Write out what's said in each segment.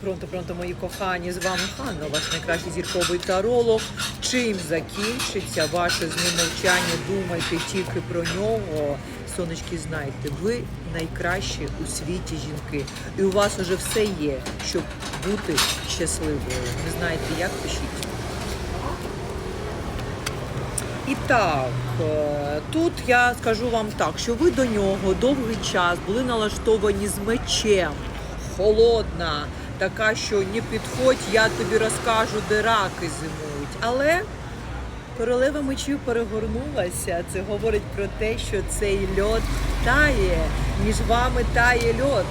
Пронто, пронто, мої кохані, з вами Ханна, ваш найкращий зірковий таролог. Чим закінчиться ваше з ним мовчання? Думайте тільки про нього. Сонечки, знайте, ви найкращі у світі жінки. І у вас уже все є, щоб бути щасливою. Не знаєте, як пишіть. І так, е, тут я скажу вам так, що ви до нього довгий час були налаштовані з мечем. Холодна, така, що не підходь, я тобі розкажу, де раки зимують. Але королева мечів перегорнулася. Це говорить про те, що цей льод тає, між вами тає льод.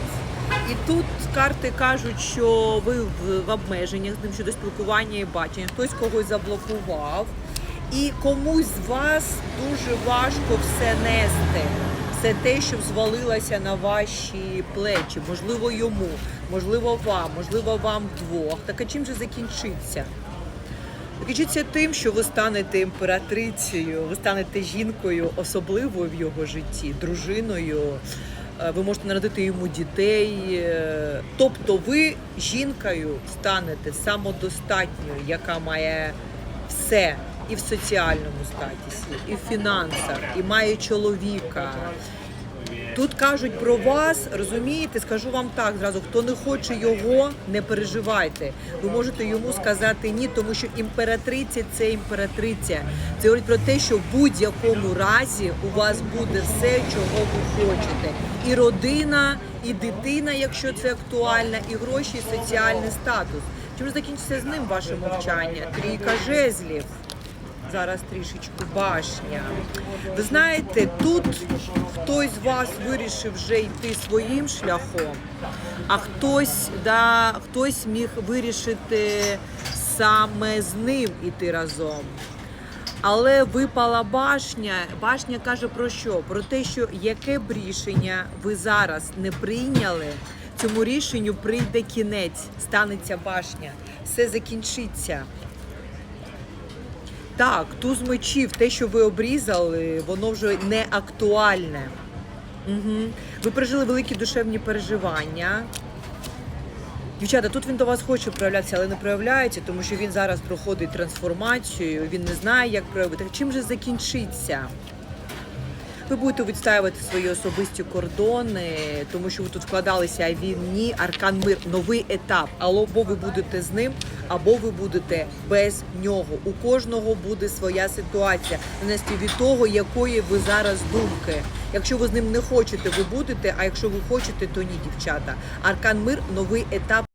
І тут карти кажуть, що ви в, в обмеженнях з ним щодо спілкування і бачення. Хтось когось заблокував. І комусь з вас дуже важко все нести. Все те, що звалилося на ваші плечі. Можливо, йому, можливо, вам, можливо, вам двох. Так а чим же закінчиться? Закінчиться тим, що ви станете імператрицею, ви станете жінкою особливою в його житті, дружиною. Е, Ви можете народити йому дітей. е, Тобто ви жінкою станете самодостатньою, яка має все і в соціальному статусі, і в фінансах, і має чоловіка. Тут кажуть про вас, розумієте, скажу вам так зразу, хто не хоче його, не переживайте. Ви можете йому сказати ні, тому що імператриця це імператриця. Це говорить про те, що в будь-якому разі у вас буде все, чого ви хочете. І родина, і дитина, якщо це актуально, і гроші, і соціальний статус. Чим ж закінчиться з ним ваше мовчання? Трійка жезлів. Зараз трішечку башня. Ви знаєте, тут хтось з вас вирішив вже йти своїм шляхом, а хтось, да, хтось міг вирішити саме з ним іти разом. Але випала башня. Башня каже про що? Про те, що яке б рішення ви зараз не прийняли, цьому рішенню прийде кінець, станеться башня, все закінчиться. Так, туз мечів, те, що ви обрізали, воно вже не актуальне. Угу. Ви пережили великі душевні переживання. Дівчата, тут він до вас хоче проявлятися, але не проявляється, тому що він зараз проходить трансформацію, він не знає, як проявити. Чим же закінчиться? Ви будете відстаювати свої особисті кордони, тому що ви тут вкладалися, а він ні. Аркан мир, новий етап. Або ви будете з ним, або ви будете без нього. У кожного буде своя ситуація, нанести від того, якої ви зараз думки. Якщо ви з ним не хочете, ви будете. А якщо ви хочете, то ні, дівчата. Аркан мир, новий етап